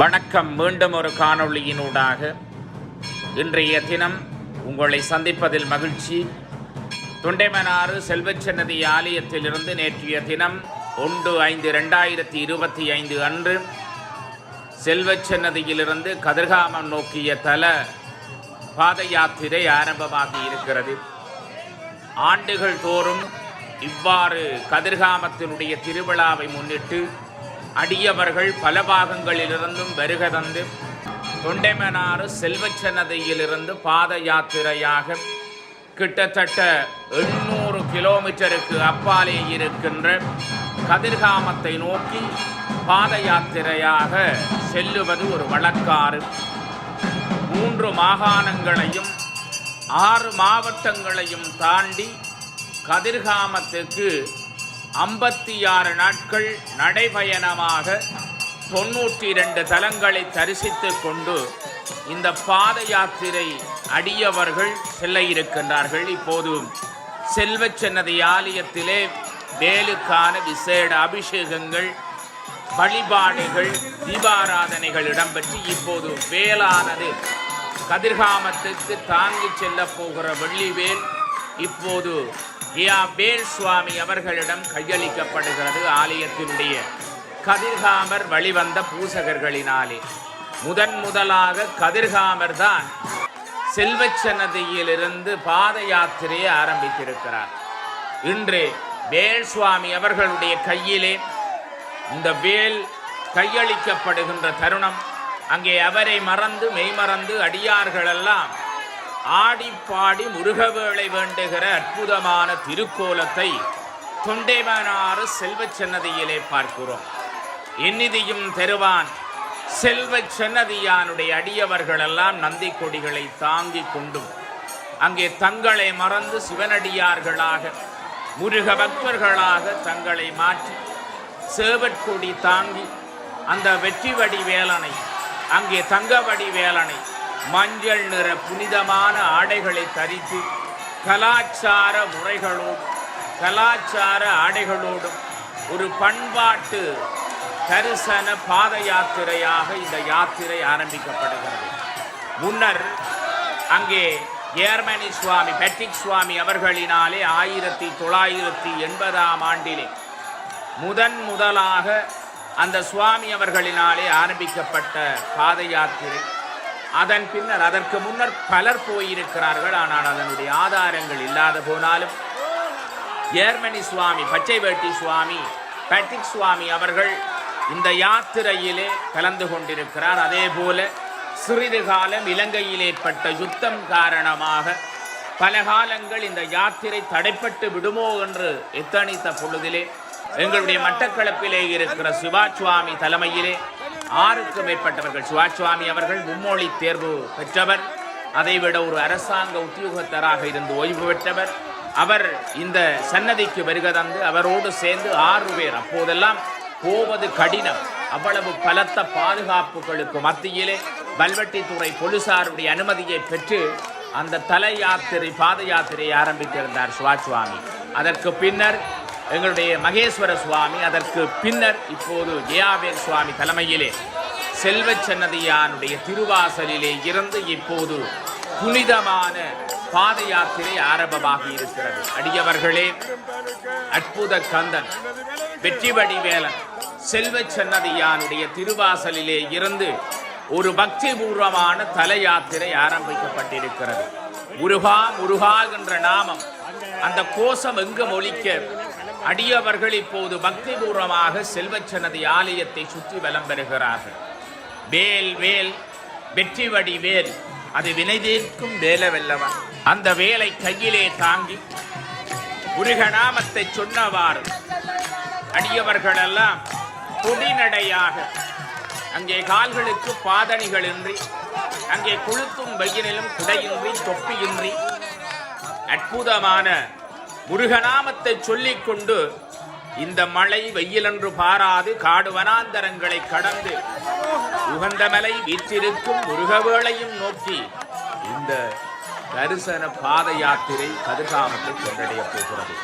வணக்கம். மீண்டும் ஒரு காணொளியினூடாக. இன்றைய தினம் உங்களை சந்திப்பதில் மகிழ்ச்சி. தொண்டைமனாறு செல்வச்சன்னதி ஆலயத்திலிருந்து நேற்றைய தினம் ஒன்று ஐந்து ரெண்டாயிரத்தி இருபத்தி ஐந்து அன்று செல்வச்சன்னதியிலிருந்து கதிர்காமம் நோக்கிய தல பாத யாத்திரை ஆரம்பமாகி இருக்கிறது. ஆண்டுகள் தோறும் இவ்வாறு கதிர்காமத்தினுடைய திருவிழாவை முன்னிட்டு அடியவர்கள் பல பாகங்களிலிருந்தும் வருக தந்து தொண்டைமனாறு செல்வச்சன்னதியிலிருந்து பாத யாத்திரையாக கிட்டத்தட்ட எண்ணூறு கிலோமீட்டருக்கு அப்பாலே இருக்கின்ற கதிர்காமத்தை நோக்கி பாத யாத்திரையாக செல்லுவது ஒரு வழக்காறு. மூன்று மாகாணங்களையும் ஆறு மாவட்டங்களையும் தாண்டி கதிர்காமத்துக்கு ஐம்பத்தி ஆறு நாட்கள் நடைபயணமாக தொண்ணூற்றி இரண்டு தலங்களை தரிசித்து கொண்டு இந்த பாத யாத்திரை அடியவர்கள் செல்ல இருக்கின்றார்கள். இப்போது செல்வச்சன்னதி ஆலயத்திலே வேலுக்கான விசேட அபிஷேகங்கள் வழிபாடுகள் தீபாராதனைகள் இடம்பெற்று இப்போது வேலானது கதிர்காமத்துக்கு தாங்கி செல்ல போகிற வெள்ளிவேல் இப்போது யா சுவாமி அவர்களிடம் கையளிக்கப்படுகிறது ஆலயத்தினுடைய கதிர்காமர் வழிவந்த பூசகர்களினாலே. முதன் முதலாக கதிர்காமர் தான் செல்வச்சன்னதியிலிருந்து பாத யாத்திரையை ஆரம்பித்திருக்கிறார். இன்று வேல் சுவாமி அவர்களுடைய கையிலே இந்த வேல் கையளிக்கப்படுகின்ற தருணம். அங்கே அவரை மறந்து மெய்மறந்து அடியார்களெல்லாம் ஆடிப்பாடி முருகவேளை வேண்டுகிற அற்புதமான திருக்கோலத்தை தொண்டைமனாறு செல்வச் சன்னதியிலே பார்க்கிறோம். எந்நிதியும் தெருவான். செல்வச் சன்னதியானுடைய அடியவர்களெல்லாம் நந்தி கொடிகளை தாங்கி கொண்டும். அங்கே தங்களை மறந்து சிவனடியார்களாக முருக பக்தர்களாக தங்களை மாற்றி சேவற்கொடி தாங்கி அந்த வெற்றி வடி வேலனை அங்கே தங்கவடி வேலனை மஞ்சள் நிற புனிதமான ஆடைகளை தரித்து கலாச்சார முறைகளோடும் கலாச்சார ஆடைகளோடும் ஒரு பண்பாட்டு தரிசன பாத யாத்திரையாக இந்த யாத்திரை ஆரம்பிக்கப்படுகிறது. முன்னர் அங்கே ஏர்மனி சுவாமி பெட்டிக் சுவாமி அவர்களினாலே ஆயிரத்தி தொள்ளாயிரத்தி எண்பதாம் ஆண்டிலே முதன் முதலாக அந்த சுவாமி அவர்களினாலே ஆரம்பிக்கப்பட்ட பாத யாத்திரை. அதன் பின்னர் அதற்கு முன்னர் பலர் போயிருக்கிறார்கள். ஆனால் அதனுடைய ஆதாரங்கள் இல்லாத போனாலும் ஏர்மனி சுவாமி பச்சை வேட்டி சுவாமி பேட்ரிக் சுவாமி அவர்கள் இந்த யாத்திரையிலே கலந்து கொண்டிருக்கிறார். அதே போல சிறிது காலம் இலங்கையில் ஏற்பட்ட யுத்தம் காரணமாக பல காலங்கள் இந்த யாத்திரை தடைப்பட்டு விடுமோ என்று எத்தனித்த பொழுதிலே எங்களுடைய மட்டக்களப்பிலே இருக்கிற சிவா சுவாமி தலைமையிலே ஆறுக்கும் மேற்பட்டவர்கள் சிவாச்சுவாமி அவர்கள் மும்மொழி தேர்வு பெற்றவர். அதைவிட ஒரு அரசாங்க உத்தியோகத்தராக இருந்து ஓய்வு பெற்றவர். அவர் இந்த சன்னதிக்கு வருக தந்து அவரோடு சேர்ந்து ஆறு பேர். அப்போதெல்லாம் போவது கடினம். அவ்வளவு பலத்த பாதுகாப்புகளுக்கு மத்தியிலே வல்வெட்டித்துறை போலீசாருடைய அனுமதியை பெற்று அந்த தலை யாத்திரை பாத யாத்திரையை ஆரம்பித்திருந்தார் சிவாச்சுவாமி அதற்கு பின்னர் எங்களுடைய மகேஸ்வர சுவாமி அதற்கு பின்னர் இப்போது ஜெயாவேல் சுவாமி தலைமையிலே செல்வச் சன்னதியானுடைய திருவாசலிலே இருந்து இப்போது புனிதமான பாத யாத்திரை ஆரம்பமாகி இருக்கிறது. அடியவர்களே அற்புத கந்தன் வெற்றி வடிவேலன் செல்வச் சன்னதியானுடைய திருவாசலிலே இருந்து ஒரு பக்தி பூர்வமான தல யாத்திரை ஆரம்பிக்கப்பட்டிருக்கிறது. முருகா முருகா என்ற நாமம் அந்த கோஷம் எங்கும் ஒழிக்க அடியவர்கள் இப்போது பக்தி பூர்வமாக செல்வச்சன்னதி ஆலயத்தை சுற்றி வலம் பெறுகிறார்கள் வேல் வேல் வெற்றி வடி வேல். அது வினைதீர்க்கும் வேலை வேலவல்லவன் அந்த வேலை கையிலே தாங்கி முருகநாமத்தை சொன்னவாறு. அடியவர்களெல்லாம் குடிநடையாக அங்கே கால்களுக்கு பாதணிகளின்றி அங்கே கொளுத்தும் வெயிலிலும் குடையின்றி தொப்பியின்றி அற்புதமான முருகநாமத்தை சொல்லிக்கொண்டு இந்த மழை வெயிலென்று பாராது காடு வனாந்தரங்களை கடந்து உகந்த மலை வீற்றிருக்கும் முருகவேளையும் நோக்கி இந்த தரிசன பாத யாத்திரை கதிர்காமத்தை சென்றடைய போகிறது.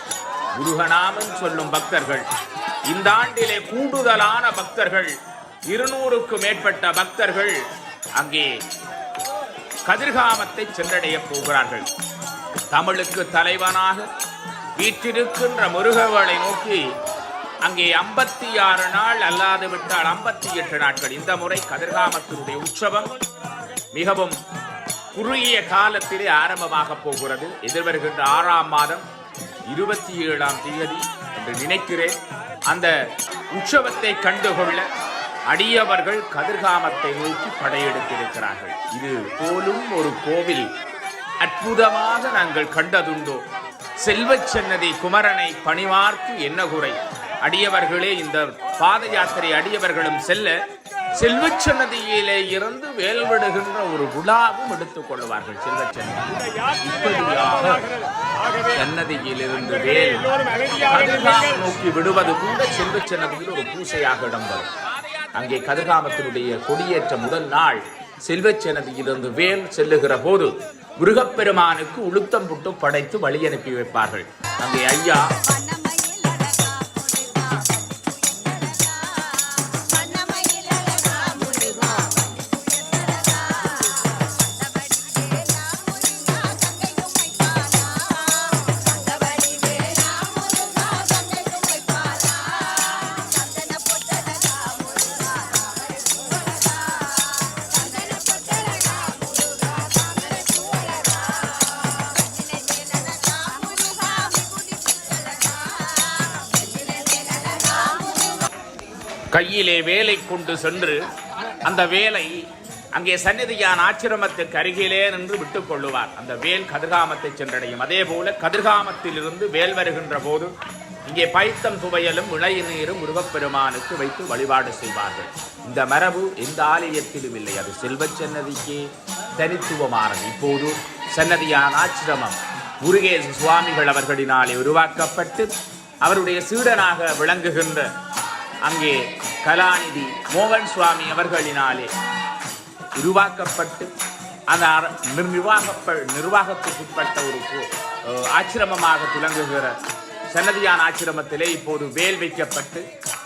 முருகநாமம் சொல்லும் பக்தர்கள் இந்த ஆண்டிலே கூடுதலான பக்தர்கள் இருநூறுக்கும் மேற்பட்ட பக்தர்கள் அங்கே கதிர்காமத்தை சென்றடைய போகிறார்கள். தமிழுக்கு தலைவனாக வீற்றிருக்கின்ற முருகவளை நோக்கி அங்கே ஐம்பத்தி ஆறு நாள் அல்லாது விட்டால் ஐம்பத்தி எட்டு நாட்கள். இந்த முறை கதிர்காமத்தினுடைய உற்சவம் மிகவும் குறுகிய காலத்திலே ஆரம்பமாக போகிறது. எதிர்வருகின்ற ஆறாம் மாதம் இருபத்தி ஏழாம் தேதி என்று நினைக்கிறேன். அந்த உற்சவத்தை கண்டுகொள்ள அடியவர்கள் கதிர்காமத்தை நோக்கி படையெடுத்திருக்கிறார்கள். இது போலும் ஒரு கோவில் அற்புதமாக நாங்கள் கண்டதுண்டோ? செல்வச் சென்னதி குமரனை பணிவார்க்கு என்ன குறை? அடியவர்களே இந்த பாத யாத்திரை அடியவர்களும் செல்ல செல்வச் சன்னதியிலே இருந்து வேல்விடுகின்ற ஒரு விழாவும் எடுத்துக் கொள்வார்கள் செல்வச் சன்னதியிலிருந்து வேல் நோக்கி விடுவது கூட செல்வச் சன்னதியில் ஒரு பூசையாக இடம்பெறும் அங்கே கதிர்காமத்தினுடைய கொடியேற்ற முதல் நாள். செல்வச்சனதியிலிருந்து வேல் செல்லுகிற போது முருகப்பெருமானுக்கு உளுத்தம் புட்டு படைத்து வழி அனுப்பி வைப்பார்கள். அங்கே ஐயா கையிலே வேலை கொண்டு சென்று அந்த வேலை அங்கே சந்நிதியான் ஆச்சிரமத்துக்கு அருகிலே நின்று விட்டுக் கொள்ளுவார். அந்த வேல் கதிர்காமத்தை சென்றடையும். அதே போல கதிர்காமத்திலிருந்து வேல் வருகின்ற போது இங்கே பைத்தம் துவையலும் இளைய நீரும் முருகப்பெருமானுக்கு வைத்து வழிபாடு செய்வார்கள். இந்த மரபு எந்த ஆலயத்திலும் இல்லை. அது செல்வ சன்னதிக்கு தனித்துவமானது. இப்போது சன்னதியான் ஆச்சிரமம் முருகேச சுவாமிகள் அவர்களினாலே உருவாக்கப்பட்டு அவருடைய சீடனாக விளங்குகின்ற அங்கே கலாநிதி மோகன் சுவாமி அவர்களினாலே உருவாக்கப்பட்டு அந்த நிர்வாக நிர்வாகத்துக்குட்பட்ட ஒரு ஆச்சிரமமாக துலங்குகிற சன்னதியான் ஆச்சிரமத்திலே இப்போது வேல் வைக்கப்பட்டு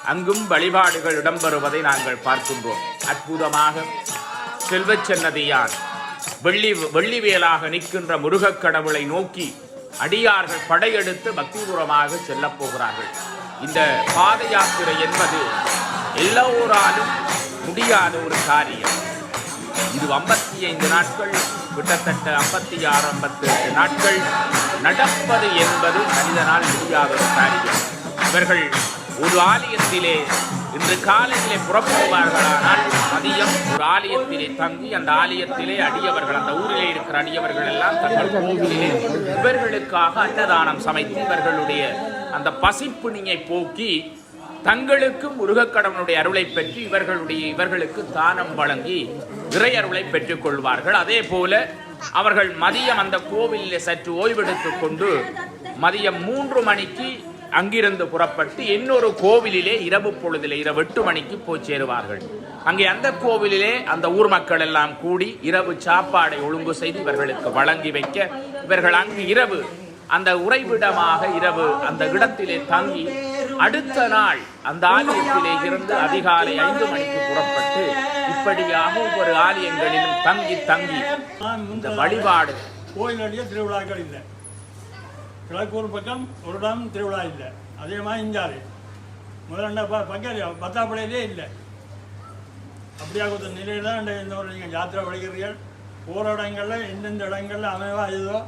அங்கும் வழிபாடுகள் இடம்பெறுவதை நாங்கள் பார்க்கின்றோம். அற்புதமாக செல்வச் சன்னதியான் வெள்ளி வெள்ளி வேலாக நிற்கின்ற முருகக் கடவுளை நோக்கி அடியார்கள் படையெடுத்து பக்திபூர்வமாக செல்லப் போகிறார்கள். இந்த பாத யாத்திரை என்பது எல்லோராலும் முடியாத ஒரு காரியம். இது ஐம்பத்தி ஐந்து நாட்கள் கிட்டத்தட்ட ஐம்பத்தி ஆறு ஐம்பத்தி எட்டு நாட்கள் நடப்பது என்பது மனிதனால் முடியாத ஒரு காரியம். இவர்கள் ஒரு ஆலயத்திலே இன்று காலையிலே புறப்படுவார்களானால் மதியம் ஒரு ஆலயத்திலே தங்கி அந்த ஆலயத்திலே அடியவர்கள் அந்த ஊரிலே இருக்கிற அடியவர்கள் எல்லாம் தங்கள் கோவிலிலே இவர்களுக்காக அன்னதானம் சமைத்து இவர்களுடைய அந்த பசிப்பிணியை போக்கி தங்களுக்கும் முருகக்கடவுளுடைய அருளை பெற்று இவர்களுடைய இவர்களுக்கு தானம் வழங்கி இறை அருளை பெற்றுக் கொள்வார்கள். அதே போல அவர்கள் மதியம் அந்த கோவிலில் சற்று ஓய்வெடுத்து கொண்டு மதியம் மூன்று மணிக்கு அங்கிருந்து புறப்பட்டு இன்னொரு கோவிலிலே இரவு பொழுதிலே இரவு எட்டு மணிக்கு போய் சேருவார்கள். அங்கே அந்த கோவிலிலே அந்த ஊர் மக்கள் எல்லாம் கூடி இரவு சாப்பாடை ஒழுங்கு செய்து இவர்களுக்கு வழங்கி வைக்க இவர்கள் அங்கு இரவு அந்த உறைவிடமாக இரவு அந்த இடத்திலே தங்கி அடுத்த நாள் அந்த ஆலயத்திலே இருந்து அதிகாலை ஐந்து மணிக்கு புறப்பட்டு இப்படியாக ஒவ்வொரு ஆலயங்களிலும் தங்கி தங்கி இந்த வழிபாடு. கோயிலடிய திருவிழாக்கள் இல்லை. கிழக்கூர் பக்கம் ஒரு இடம் திருவிழா இல்லை. அதே மாதிரி இஞ்சாலே முதல்ல ப பக்கம் பத்தாப்படையிலே இல்லை. அப்படியாக ஒரு நிலையில் தான் இந்த- ஒரு நீங்கள் யாத்திரை வழிகிறீர்கள். போகிற இடங்களில் எந்தெந்த இடங்களில் அமைவா இதோ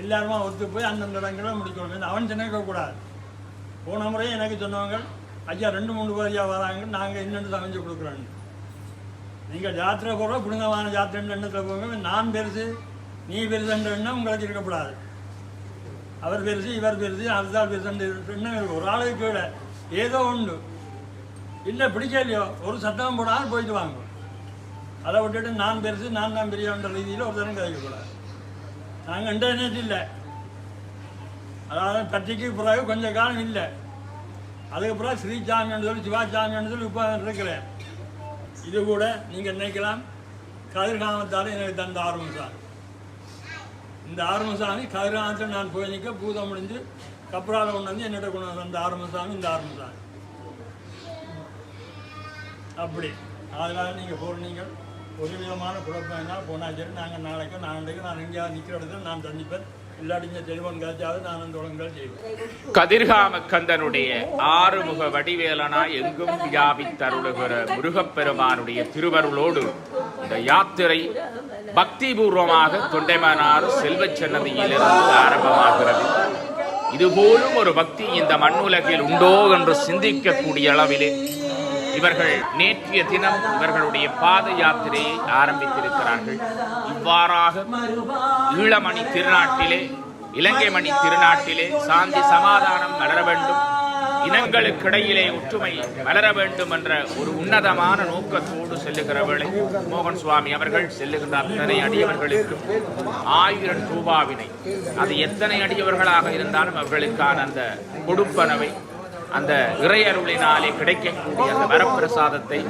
எல்லாருமா ஒத்து போய் அந்தந்த இடங்களை முடிக்கணும். அவன் அவன் கூடாது போன முறையே எனக்கு சொன்னவங்க ஐயா ரெண்டு மூணு பேரியா வராங்க நாங்கள் என்னென்னு சமைச்சு கொடுக்குறோன்னு நீங்கள் ஜாத்திரை போகிற புடுங்கமான ஜாத்திரைன்ற எண்ணத்தில் போங்க. நான் பெருசு நீ பெருசுன்ற எண்ணம் உங்களுக்கு இருக்கக்கூடாது. அவர் பெருசு இவர் பெருசு அதுதான் பெருசுன்ற எண்ணம் ஒரு ஆளுக்கு கீழே ஏதோ உண்டு இல்லை பிடிக்கலையோ ஒரு சத்தம் போடாமல் போயிட்டு வாங்க. அதை விட்டுட்டு நான் பெருசு நான் தான் பெரியவன்ற ரீதியில் ஒருத்தரும் கிடைக்கக்கூடாது. நாங்கள் நாங்கள் இன்டர்நெட் இல்லை. அதாவது தட்டிக்கு பிறகு கொஞ்ச காலம் இல்லை. அதுக்கு பிறகு ஸ்ரீசாமின்னு சொல்லி சிவாசாமின்னு சொல்லி இப்போ இருக்கிறேன். இது கூட நீங்கள் நினைக்கலாம். கதிர்காமத்தால் எனக்கு தந்த ஆரம்பிச்சார் இந்த ஆரம்பசாமி கதிர்காமத்தில் நான் போய் நிற்க பூதம் முடிஞ்சு கப்ரால கொண்டு வந்து என்னிட்ட கொண்டு வந்து அந்த ஆரம்பசாமி இந்த ஆரம்பசாமி அப்படி. அதனால் நீங்கள் போகிறீங்க ஒரு விதமான குழப்பம் என்ன போனால் சரி நாங்கள் நாளைக்கு நாளைக்கு நான் எங்கேயாவது நிற்கிற இடத்துல நான் சந்திப்பேன் இல்லாட்டி இங்கே டெலிஃபோன் காய்ச்சாவது நான் அந்த ஒழுங்குகள் செய்வேன். கதிர்காம கந்தனுடைய ஆறுமுக வடிவேலனா எங்கும் வியாபித்தருளுகிற முருகப்பெருமானுடைய திருவருளோடு இந்த யாத்திரை பக்திபூர்வமாக தொண்டைமனார் செல்வச் சன்னதியிலிருந்து ஆரம்பமாகிறது. இதுபோலும் ஒரு பக்தி இந்த மண்ணுலகில் உண்டோ என்று சிந்திக்கக்கூடிய அளவிலே இவர்கள் நேற்றைய தினம் இவர்களுடைய பாத யாத்திரையை ஆரம்பித்திருக்கிறார்கள். இவ்வாறாக ஈழமணி திருநாட்டிலே இலங்கை மணி திருநாட்டிலே சாந்தி சமாதானம் வளர வேண்டும். இனங்களுக்கிடையிலே ஒற்றுமை வளர வேண்டும் என்ற ஒரு உன்னதமான நோக்கத்தோடு செல்லுகிறவர்களை மோகன் சுவாமி அவர்கள் செல்லுகின்ற அத்தனை அடியவர்களுக்கு ஆயிரம் ரூபாவினை. அது எத்தனை அடியவர்களாக இருந்தாலும் அவர்களுக்கான அந்த கொடுப்பனவை அந்த இறையருளினாலே கிடைக்கக்கூடிய அந்த வரப்பிரசாதத்தை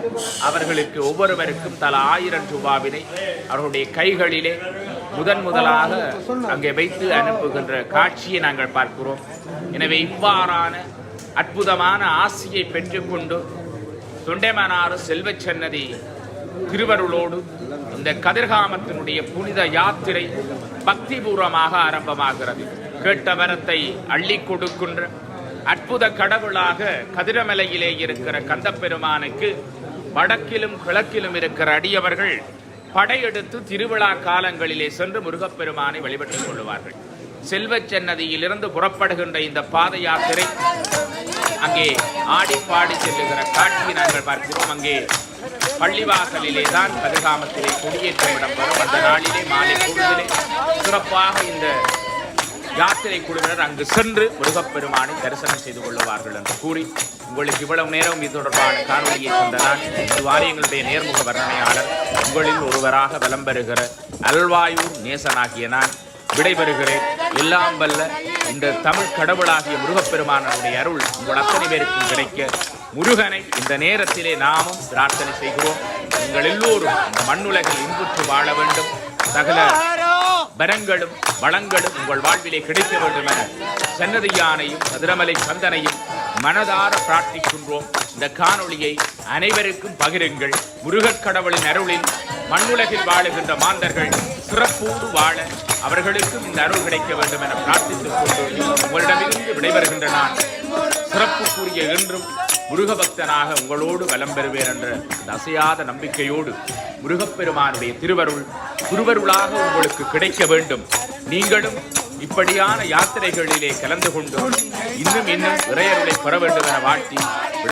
அவர்களுக்கு ஒவ்வொருவருக்கும் தலா ஆயிரம் ரூபாவினை அவர்களுடைய கைகளிலே முதன் முதலாக அங்கே வைத்து அனுப்புகின்ற காட்சியை நாங்கள் பார்க்கிறோம். எனவே இவ்வாறான அற்புதமான ஆசியை பெற்றுக்கொண்டு தொண்டைமனாறு செல்வச் சன்னதி திருவருளோடு இந்த கதிர்காமத்தினுடைய புனித யாத்திரை பக்திபூர்வமாக ஆரம்பமாகிறது. கேட்ட வரத்தை அள்ளி கொடுக்கின்ற அற்புத கடவுளாக கதிரமலையிலே இருக்கிற கந்தப்பெருமானுக்கு வடக்கிலும் கிழக்கிலும் இருக்கிற அடியவர்கள் படையெடுத்து திருவிழா காலங்களிலே சென்று முருகப்பெருமானை வழிபட்டுக் கொள்வார்கள் செல்வச்சன்னதியிலிருந்து புறப்படுகின்ற இந்த பாத யாத்திரை அங்கே ஆடி பாடி செல்லுகிற காட்சியை நாங்கள் பார்க்கிறோம். அங்கே பள்ளிவாசலிலே தான் கதிர்காமத்திலே கொடியேற்றம் இடம்பெறும். அந்த நாளிலே மாலை பொழுதிலே சிறப்பாக இந்த யாத்திரை குழுவினர் அங்கு சென்று முருகப்பெருமானை தரிசனம் செய்து கொள்ளுவார்கள் என்று கூறி உங்களுக்கு இவ்வளவு நேரம் இது தொடர்பான காணொலியை தந்த நான் இதுவாறு எங்களுடைய நேர்முக வர்ணனையாளர் உங்களில் ஒருவராக வலம் பெறுகிற அல்வாயூர் நேசனாகிய நான் விடைபெறுகிறேன். எல்லாம் வல்ல இந்த தமிழ் கடவுளாகிய முருகப்பெருமானனுடைய அருள் உங்கள் அத்தனை பேருக்கும் கிடைக்க. முருகனை இந்த நேரத்திலே நாமும் பிரார்த்தனை செய்கிறோம். நீங்கள் எல்லோரும் இந்த மண்ணுலகில் இன்புற்று வாழ வேண்டும். சகல வரங்களும் வளங்களும் உங்கள் வாழ்விலே கிடைக்க வேண்டும் என சன்னதியானையும் சதுரமலை சந்தனையும் மனதார பிரார்த்திக்கின்றோம். இந்த காணொளியை அனைவருக்கும் பகிருங்கள். முருகக் கடவுளின் அருளில் மண்ணுலகில் வாழுகின்ற மாந்தர்கள் சிறப்போடு வாழ அவர்களுக்கும் இந்த அருள் கிடைக்க வேண்டும் என பிரார்த்தித்துக் கொண்டு உங்களிடமிருந்து விடைபெறுகின்ற நான் சிறப்பு கூறிய என்றும் முருக பக்தனாக உங்களோடு வலம் பெறுவேன் என்ற அசையாத நம்பிக்கையோடு முருகப்பெருமானுடைய திருவருள் குருவருளாக உங்களுக்கு கிடைக்க வேண்டும். நீங்களும் இப்படியான யாத்திரைகளிலே கலந்து கொண்டு இன்னும் இன்னும் இறையருளை பெற வேண்டும் என வாழ்த்தி